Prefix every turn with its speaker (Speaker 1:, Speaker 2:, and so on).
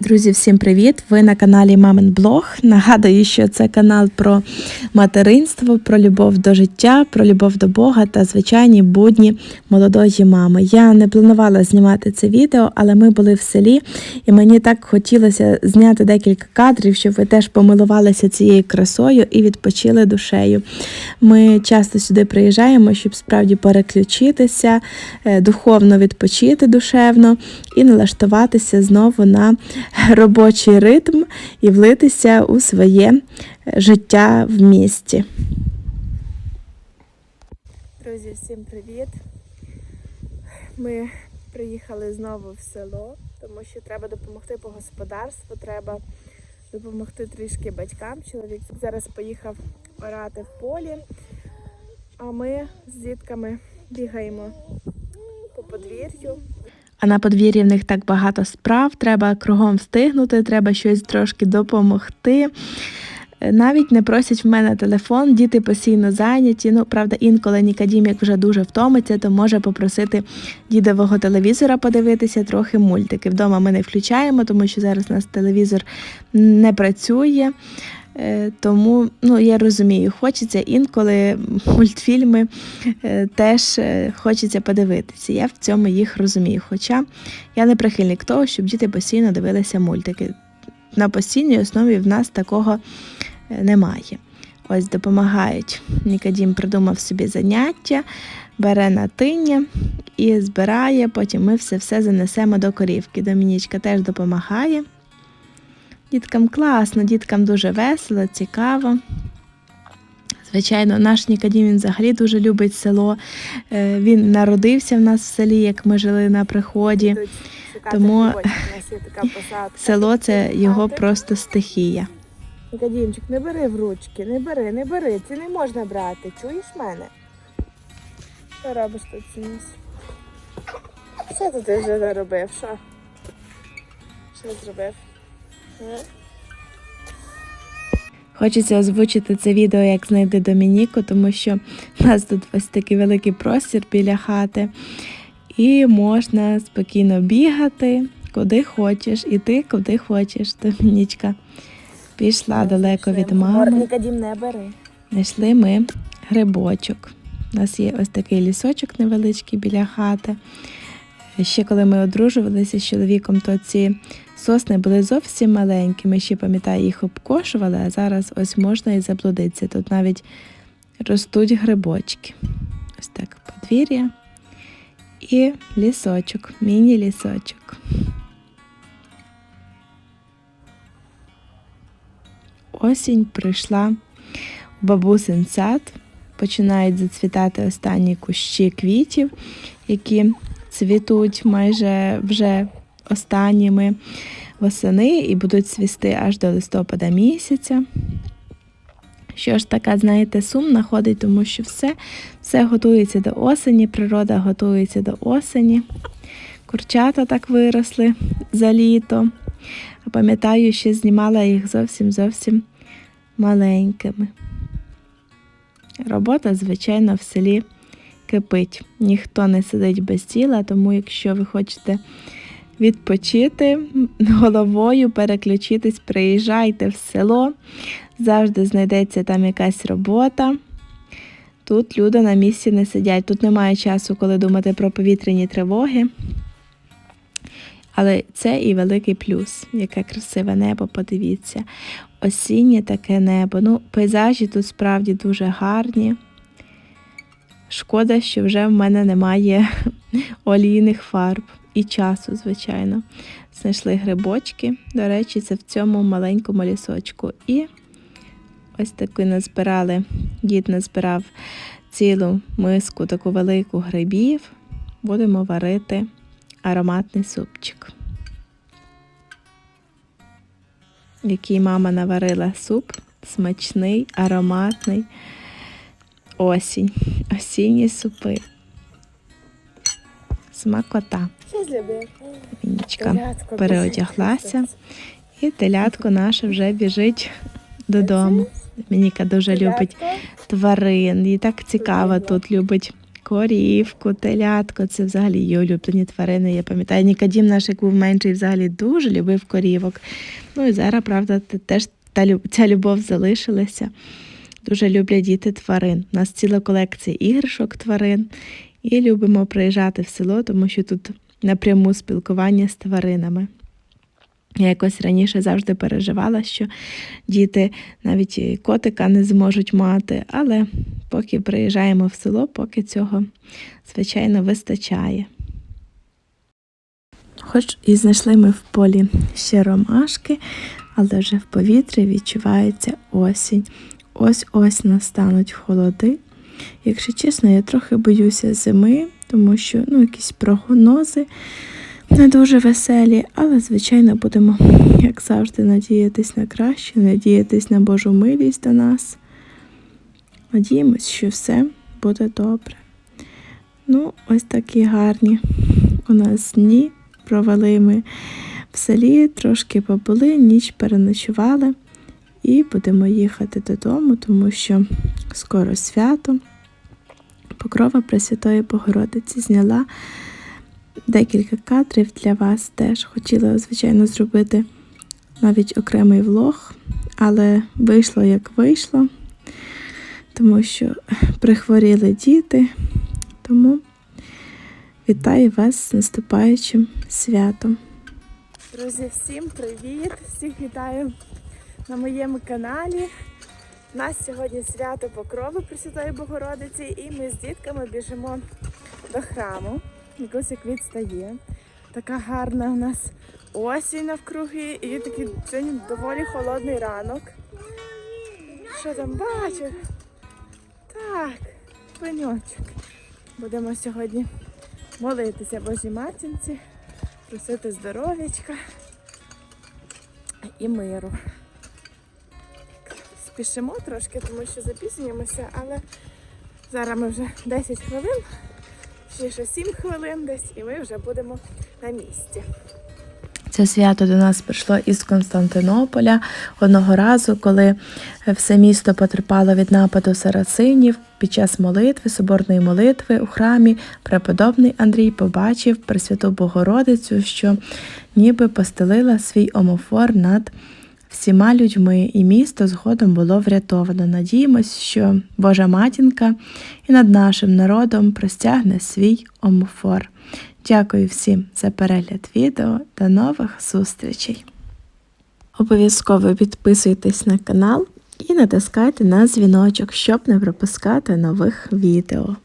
Speaker 1: Друзі, всім привіт! Ви на каналі Мамин Блог. Нагадую, що це канал про материнство, про любов до життя, про любов до Бога та звичайні будні молодої мами. Я не планувала знімати це відео, але ми були в селі, і мені так хотілося зняти декілька кадрів, щоб ви теж помилувалися цією красою і відпочили душею. Ми часто сюди приїжджаємо, щоб справді переключитися, е, духовно відпочити душевно і налаштуватися знову на робочий ритм і влитися у своє життя в місті. Друзі, всім привіт! Ми приїхали знову в село, тому що треба допомогти по господарству, треба допомогти трішки батькам. Чоловік зараз поїхав орати в полі, а ми з дітками бігаємо по подвір'ю. А на подвір'ї в них так багато справ, треба кругом встигнути, треба щось трошки допомогти. Е, Навіть не просять в мене телефон, діти постійно зайняті. Ну, правда, інколи Нікадім, як вже дуже втомиться, то може попросити дідового телевізора подивитися трохи мультики. Вдома ми не включаємо, тому що зараз у нас телевізор не працює. Е, Тому ну, я розумію, хочеться інколи мультфільми е, теж е, хочеться подивитися. Я в цьому їх розумію. Хоча я не прихильник того, щоб діти постійно дивилися мультики. На постійній основі в нас такого немає. Ось допомагають. Нікодім придумав собі заняття, бере на тиння і збирає. Потім ми все-все занесемо до корівки. Домінічка теж допомагає. Діткам класно, діткам дуже весело, цікаво. Звичайно, наш Нікодім він взагалі дуже любить село. Е, Він народився в нас в селі, як ми жили на приході. Тому Село це його просто стихія.
Speaker 2: Кадімчик, не бери в ручки, не бери, не бери, це не можна брати. Чуєш мене? Що робиш тут Сініс? Що ти вже наробив? Що? Що зробив?
Speaker 1: Хочеться озвучити це відео, як знайти Домініку, тому що в нас тут ось такий великий простір біля хати, і можна спокійно бігати, куди хочеш, іти куди хочеш. Домінічка пішла далеко від мами.
Speaker 2: Не бери.
Speaker 1: Знайшли ми грибочок. У нас є ось такий лісочок невеличкий біля хати. Ще коли ми одружувалися з чоловіком, то ці сосни були зовсім маленькі. Ми ще пам'ятаю, їх обкошували, а зараз ось можна і заблудитися. Тут навіть ростуть грибочки. Ось так подвір'я і лісочок, міні-лісочок. Осінь прийшла в бабусин сад. Починають зацвітати останні кущі квітів, які цвітуть майже вже останніми восени і будуть цвісти аж до листопада місяця. Що ж така, знаєте, сумна ходить, тому що все, все готується до осені, природа готується до осені. Курчата так виросли за літо. Пам'ятаю, що знімала їх зовсім зовсім маленькими. Робота, звичайно, в селі кипить. Ніхто не сидить без тіла, тому якщо ви хочете відпочити головою, переключитись, приїжджайте в село, завжди знайдеться там якась робота. Тут люди на місці не сидять. Тут немає часу, коли думати про повітряні тривоги. Але це і великий плюс. Яке красиве небо, подивіться. Осіннє таке небо. Ну, пейзажі тут справді дуже гарні. Шкода, що вже в мене немає олійних фарб і часу, звичайно. Знайшли грибочки. До речі, це в цьому маленькому лісочку. І ось таку назбирали. Дід назбирав цілу миску, таку велику грибів. Будемо варити ароматний супчик. Який мама наварила суп, смачний, ароматний. Осінь, осінні супи. Смакота.
Speaker 2: Зробив?
Speaker 1: Переодяглася, і телятко наше вже біжить додому. Мініка дуже любить тварин. Їй так цікаво тут любить корівку, телятко. Це взагалі її улюблені тварини. Я пам'ятаю, Нікадім наш, як був менший, взагалі дуже любив корівок. Ну і зараз, правда, теж та, ця любов залишилася. Дуже люблять діти тварин. У нас ціла колекція іграшок тварин. І любимо приїжджати в село, тому що тут напряму спілкування з тваринами. Я якось раніше завжди переживала, що діти навіть котика не зможуть мати, але поки приїжджаємо в село, поки цього, звичайно, вистачає. Хоч і знайшли ми в полі ще ромашки, але вже в повітрі відчувається осінь. Ось-ось настануть холоди. Якщо чесно, я трохи боюся зими, тому що ну, якісь прогнози не дуже веселі, але, звичайно, будемо, як завжди, надіятись на краще, надіятись на Божу милість до нас. Надіємось, що все буде добре. Ну, ось такі гарні у нас дні. Провели ми в селі, трошки побули, ніч переночували і будемо їхати додому, тому що скоро свято. Покрова Пресвятої Богородиці зняла декілька кадрів для вас теж. Хотіла, звичайно, зробити навіть окремий влог, але вийшло як вийшло, тому що прихворіли діти. Тому вітаю вас з наступаючим святом.
Speaker 2: Друзі, всім привіт! Всіх вітаю на моєму каналі. У нас сьогодні свято Покрови Пресвятої Богородиці, і ми з дітками біжимо до храму. Як відстає. Така гарна у нас осінь навкруги і такий сьогодні доволі холодний ранок. Що там бачу? Так, пеньочок. Будемо сьогодні молитися Божій матінці, просити здоров'ячка і миру. Спішимо трошки, тому що запізнюємося, але зараз ми вже 10 хвилин, ще ще 7 хвилин десь, і ми вже будемо на місці.
Speaker 1: Це свято до нас прийшло із Константинополя одного разу, коли все місто потерпало від нападу сарацинів. Під час молитви, соборної молитви у храмі преподобний Андрій побачив Пресвяту Богородицю, що ніби постелила свій омофор над всіма людьми, і місто згодом було врятовано. Надіємось, що Божа матінка і над нашим народом простягне свій омофор. Дякую всім за перегляд відео. До нових зустрічей. Обов'язково підписуйтесь на канал і натискайте на дзвіночок, щоб не пропускати нових відео.